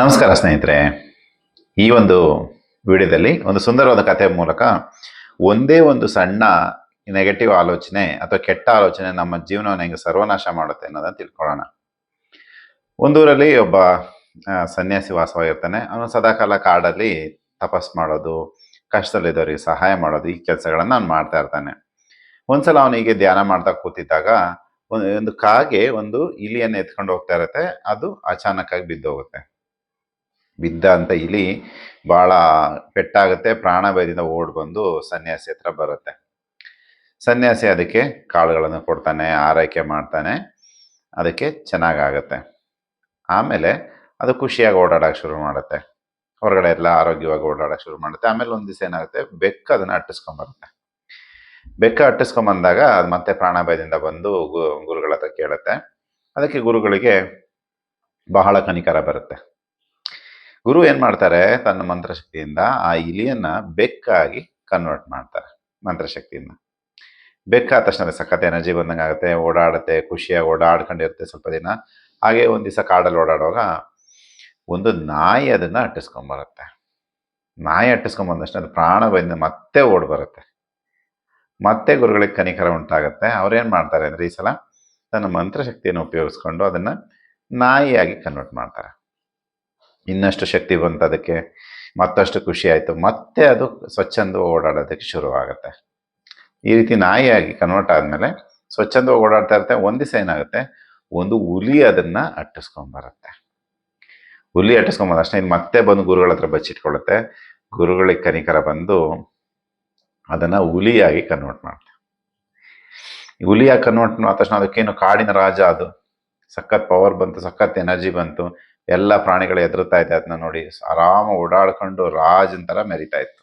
ನಮಸ್ಕಾರ ಸ್ನೇಹಿತರೆ. ಈ ಒಂದು ವಿಡಿಯೋದಲ್ಲಿ ಒಂದು ಸುಂದರವಾದ ಕಥೆಯ ಮೂಲಕ ಒಂದೇ ಒಂದು ಸಣ್ಣ ನೆಗೆಟಿವ್ ಆಲೋಚನೆ ಅಥವಾ ಕೆಟ್ಟ ಆಲೋಚನೆ ನಮ್ಮ ಜೀವನವನ್ನು ಹೆಂಗೆ ಸರ್ವನಾಶ ಮಾಡುತ್ತೆ ಅನ್ನೋದನ್ನು ತಿಳ್ಕೊಳ್ಳೋಣ. ಒಂದೂರಲ್ಲಿ ಒಬ್ಬ ಸನ್ಯಾಸಿ ವಾಸವಾಗಿರ್ತಾನೆ. ಅವನು ಸದಾಕಾಲ ಕಾಡಲ್ಲಿ ತಪಸ್ ಮಾಡೋದು, ಕಷ್ಟದಲ್ಲಿದ್ದವರಿಗೆ ಸಹಾಯ ಮಾಡೋದು, ಈ ಕೆಲಸಗಳನ್ನು ಅವ್ನು ಮಾಡ್ತಾ ಇರ್ತಾನೆ. ಒಂದ್ಸಲ ಅವನಿಗೆ ಧ್ಯಾನ ಮಾಡ್ತಾ ಕೂತಿದ್ದಾಗ ಒಂದು ಕಾಗೆ ಒಂದು ಇಲಿಯನ್ನು ಎತ್ಕೊಂಡು ಹೋಗ್ತಾ ಇರುತ್ತೆ. ಅದು ಅಚಾನಕ್ ಆಗಿ ಬಿದ್ದೋಗುತ್ತೆ. ಬಿದ್ದ ಅಂತ ಇಲಿ ಬಹಳ ಪೆಟ್ಟಾಗುತ್ತೆ, ಪ್ರಾಣ ಓಡಿ ಬಂದು ಸನ್ಯಾಸಿ ಹತ್ರ ಬರುತ್ತೆ. ಸನ್ಯಾಸಿ ಅದಕ್ಕೆ ಕಾಳುಗಳನ್ನು ಕೊಡ್ತಾನೆ, ಆರೈಕೆ ಮಾಡ್ತಾನೆ, ಅದಕ್ಕೆ ಚೆನ್ನಾಗಾಗತ್ತೆ. ಆಮೇಲೆ ಅದು ಖುಷಿಯಾಗಿ ಓಡಾಡಕ್ಕೆ ಶುರು ಮಾಡುತ್ತೆ. ಹೊರಗಡೆ ಎಲ್ಲ ಆರೋಗ್ಯವಾಗಿ ಓಡಾಡಕ್ಕೆ ಶುರು ಮಾಡುತ್ತೆ. ಆಮೇಲೆ ಒಂದು ದಿವಸ ಏನಾಗುತ್ತೆ, ಬೆಕ್ಕ ಅದನ್ನು ಅಟ್ಟಿಸ್ಕೊಂಬರುತ್ತೆ ಬೆಕ್ಕ ಅಟ್ಟಿಸ್ಕೊಂಬಂದಾಗ ಅದು ಮತ್ತೆ ಪ್ರಾಣ ಭಯದಿಂದ ಬಂದು ಗುರುಗಳ ಹತ್ರ ಕೇಳುತ್ತೆ. ಅದಕ್ಕೆ ಗುರುಗಳಿಗೆ ಬಹಳ ಕನಿಕರ ಬರುತ್ತೆ. ಗುರು ಏನ್ ಮಾಡ್ತಾರೆ? ತನ್ನ ಮಂತ್ರಶಕ್ತಿಯಿಂದ ಆ ಇಲಿಯನ್ನ ಬೆಕ್ಕಾಗಿ ಕನ್ವರ್ಟ್ ಮಾಡ್ತಾರೆ, ಮಂತ್ರಶಕ್ತಿಯಿಂದ. ಬೆಕ್ಕಾದ ತಕ್ಷಣ ಸಖತ್ ಎನರ್ಜಿ ಬಂದಂಗೆ ಆಗುತ್ತೆ, ಓಡಾಡುತ್ತೆ, ಖುಷಿಯಾಗಿ ಓಡಾಡ್ಕೊಂಡಿರುತ್ತೆ ಸ್ವಲ್ಪ ದಿನ. ಹಾಗೆ ಒಂದು ದಿವಸ ಕಾಡಲ್ಲಿ ಓಡಾಡುವಾಗ ಒಂದು ನಾಯಿ ಅದನ್ನ ಅಟ್ಟಿಸ್ಕೊಂಬರುತ್ತೆ ನಾಯಿ ಅಟ್ಟಿಸ್ಕೊಂಬಂದ ತಕ್ಷಣ ಅದು ಪ್ರಾಣ ಬಂದ ಮತ್ತೆ ಓಡ್ ಬರುತ್ತೆ. ಮತ್ತೆ ಗುರುಗಳಿಗೆ ಕನಿಕರ ಉಂಟಾಗುತ್ತೆ. ಅವ್ರೇನು ಮಾಡ್ತಾರೆ ಅಂದ್ರೆ ಈ ಸಲ ತನ್ನ ಮಂತ್ರಶಕ್ತಿಯನ್ನು ಉಪಯೋಗಿಸ್ಕೊಂಡು ಅದನ್ನ ನಾಯಿಯಾಗಿ ಕನ್ವರ್ಟ್ ಮಾಡ್ತಾರೆ. ಇನ್ನಷ್ಟು ಶಕ್ತಿ ಬಂತು ಅದಕ್ಕೆ. ಮತ್ತಷ್ಟು ಖುಷಿ ಆಯಿತು. ಮತ್ತೆ ಅದು ಸ್ವಚ್ಛಂದ ಓಡಾಡೋದಕ್ಕೆ ಶುರುವಾಗುತ್ತೆ. ಈ ರೀತಿ ನಾಯಿಯಾಗಿ ಕನ್ವರ್ಟ್ ಆದಮೇಲೆ ಸ್ವಚ್ಛಂದ ಓಡಾಡ್ತಾ ಇರುತ್ತೆ. ಒಂದು ದಿವಸ ಏನಾಗುತ್ತೆ? ಒಂದು ಹುಲಿ ಅದನ್ನು ಅಟ್ಟಿಸ್ಕೊಂಬರುತ್ತೆ ಹುಲಿ ಅಟ್ಟಿಸ್ಕೊಂಬಂದ ತಕ್ಷಣ ಇದು ಮತ್ತೆ ಬಂದು ಗುರುಗಳ ಹತ್ರ ಬಚ್ಚಿಟ್ಕೊಳ್ಳುತ್ತೆ. ಗುರುಗಳಿಗೆ ಕನಿಕರ ಬಂದು ಅದನ್ನು ಹುಲಿಯಾಗಿ ಕನ್ವರ್ಟ್ ಮಾಡುತ್ತೆ ಹುಲಿಯಾಗಿ ಕನ್ವರ್ಟ್ ಮಾಡಿದ ತಕ್ಷಣ ಅದಕ್ಕೇನು ಕಾಡಿನ ರಾಜ ಅದು? ಸಖತ್ ಪವರ್ ಬಂತು, ಸಖತ್ ಎನರ್ಜಿ ಬಂತು. ಎಲ್ಲ ಪ್ರಾಣಿಗಳು ಎದುರುತ್ತಾ ಇದೆ ಅದನ್ನ ನೋಡಿ, ಆರಾಮ ಓಡಾಡ್ಕೊಂಡು ರಾಜನ್ ಥರ ಮೆರಿತಾ ಇತ್ತು.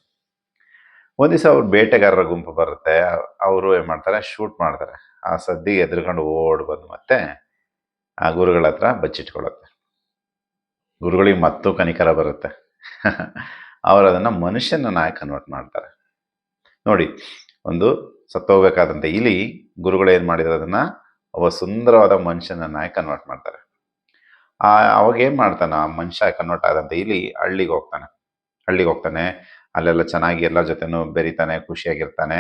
ಒಂದ್ ದಿವಸ ಅವ್ರ ಬೇಟೆಗಾರರ ಗುಂಪು ಬರುತ್ತೆ, ಅವರು ಏನು ಮಾಡ್ತಾರೆ ಶೂಟ್ ಮಾಡ್ತಾರೆ. ಆ ಸದ್ದಿಗೆ ಎದುರ್ಕೊಂಡು ಓಡ್ ಬಂದು ಮತ್ತೆ ಆ ಗುರುಗಳ ಹತ್ರ ಬಚ್ಚಿಟ್ಕೊಳ್ಳುತ್ತೆ ಗುರುಗಳಿಗೆ ಮತ್ತೂ ಕನಿಕರ ಬರುತ್ತೆ. ಅವರು ಅದನ್ನ ಮನುಷ್ಯನನ್ನಾಗಿ ಕನ್ವರ್ಟ್ ಮಾಡ್ತಾರೆ. ನೋಡಿ, ಒಂದು ಸತ್ತೋಗ್ಬೇಕಾದಂಥ ಇಲಿ ಗುರುಗಳು ಏನ್ ಮಾಡಿದ್ರು ಅದನ್ನ ಒಬ್ಬ ಸುಂದರವಾದ ಮನುಷ್ಯನನ್ನ ಕನ್ವರ್ಟ್ ಮಾಡ್ತಾರೆ. ಆ, ಅವಾಗ ಏನ್ ಮಾಡ್ತಾನ? ಆ ಮನುಷ್ಯ ಕನ್ವರ್ಟ್ ಆದಂತ ಇಲ್ಲಿ ಹಳ್ಳಿಗೆ ಹೋಗ್ತಾನೆ. ಹಳ್ಳಿಗೆ ಹೋಗ್ತಾನೆ. ಅಲ್ಲೆಲ್ಲ ಚೆನ್ನಾಗಿ ಎಲ್ಲ ಜೊತೆನೂ ಬೆರಿತಾನೆ, ಖುಷಿಯಾಗಿರ್ತಾನೆ.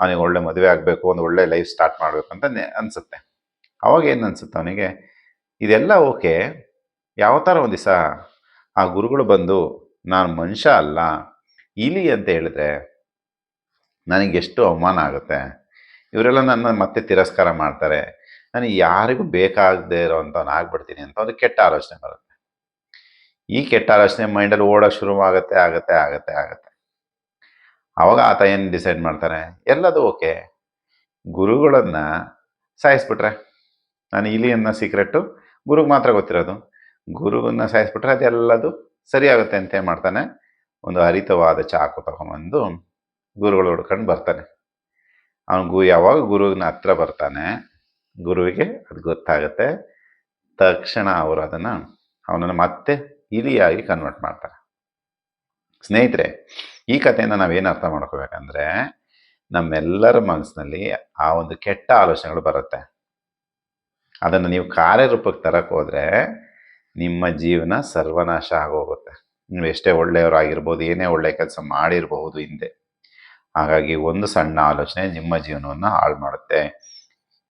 ಅವನಿಗೆ ಒಳ್ಳೆ ಮದುವೆ ಆಗಬೇಕು, ಒಂದು ಒಳ್ಳೆ ಲೈಫ್ ಸ್ಟಾರ್ಟ್ ಮಾಡಬೇಕು ಅಂತ ಅನ್ಸುತ್ತೆ. ಅವಾಗ ಏನು ಅನ್ಸುತ್ತೆ ಅವನಿಗೆ? ಇದೆಲ್ಲ ಓಕೆ ಯಾವ ಥರ ಒಂದು ದಿವಸ ಆ ಗುರುಗಳು ಬಂದು, ನಾನು ಮನುಷ್ಯ ಅಲ್ಲ, ಇಲಿ ಅಂತ ಹೇಳಿದ್ರೆ ನನಗೆ ಎಷ್ಟು ಅವಮಾನ ಆಗುತ್ತೆ. ಇವರೆಲ್ಲ ನನ್ನ ಮತ್ತೆ ತಿರಸ್ಕಾರ ಮಾಡ್ತಾರೆ. ನನಗೆ ಯಾರಿಗೂ ಬೇಕಾಗದೇ ಇರೋವಂಥವ್ನು ಆಗ್ಬಿಡ್ತೀನಿ ಅಂತ ಒಂದು ಕೆಟ್ಟ ಆಲೋಚನೆ ಬರುತ್ತೆ. ಈ ಕೆಟ್ಟ ಆಲೋಚನೆ ಮೈಂಡಲ್ಲಿ ಓಡೋಕೆ ಶುರು ಆಗುತ್ತೆ ಆಗುತ್ತೆ ಆಗುತ್ತೆ ಆಗುತ್ತೆ. ಅವಾಗ ಆತ ಏನು ಡಿಸೈಡ್ ಮಾಡ್ತಾನೆ? ಎಲ್ಲದು ಓಕೆ ಗುರುಗಳನ್ನ ಸಾಯಿಸ್ಬಿಟ್ರೆ? ನಾನು ಇಲಿ ಅನ್ನೋ ಸೀಕ್ರೆಟ್ಟು ಗುರುಗೆ ಮಾತ್ರ ಗೊತ್ತಿರೋದು. ಗುರುವನ್ನು ಸಾಯಿಸ್ಬಿಟ್ರೆ ಅದೆಲ್ಲದು ಸರಿ ಆಗುತ್ತೆ ಅಂತ ಏನು ಮಾಡ್ತಾನೆ? ಒಂದು ಹರಿತವಾದ ಚಾಕು ತಗೊಂಬಂದು ಗುರುಗಳು ಹುಡ್ಕೊಂಡು ಬರ್ತಾನೆ. ಅವನು ಗು ಯಾವಾಗ ಗುರುವಿನ ಹತ್ರ ಬರ್ತಾನೆ ಗುರುವಿಗೆ ಅದು ಗೊತ್ತಾಗುತ್ತೆ. ತಕ್ಷಣ ಅವರು ಅದನ್ನ ಅವನನ್ನು ಮತ್ತೆ ಇಲಿಯಾಗಿ ಕನ್ವರ್ಟ್ ಮಾಡ್ತಾರೆ. ಸ್ನೇಹಿತರೆ, ಈ ಕಥೆಯಿಂದ ನಾವೇನು ಅರ್ಥ ಮಾಡ್ಕೋಬೇಕಂದ್ರೆ, ನಮ್ಮೆಲ್ಲರ ಮನಸ್ಸಿನಲ್ಲಿ ಆ ಒಂದು ಕೆಟ್ಟ ಆಲೋಚನೆಗಳು ಬರುತ್ತೆ. ಅದನ್ನು ನೀವು ಕಾರ್ಯರೂಪಕ್ಕೆ ತರಕ್ಕೆ ಹೋದ್ರೆ ನಿಮ್ಮ ಜೀವನ ಸರ್ವನಾಶ ಆಗೋಗುತ್ತೆ. ನೀವು ಎಷ್ಟೇ ಒಳ್ಳೆಯವರಾಗಿರ್ಬೋದು ಏನೇ ಒಳ್ಳೆ ಕೆಲಸ ಮಾಡಿರಬಹುದು ಹಿಂದೆ. ಹಾಗಾಗಿ ಒಂದು ಸಣ್ಣ ಆಲೋಚನೆ ನಿಮ್ಮ ಜೀವನವನ್ನು ಹಾಳು ಮಾಡುತ್ತೆ.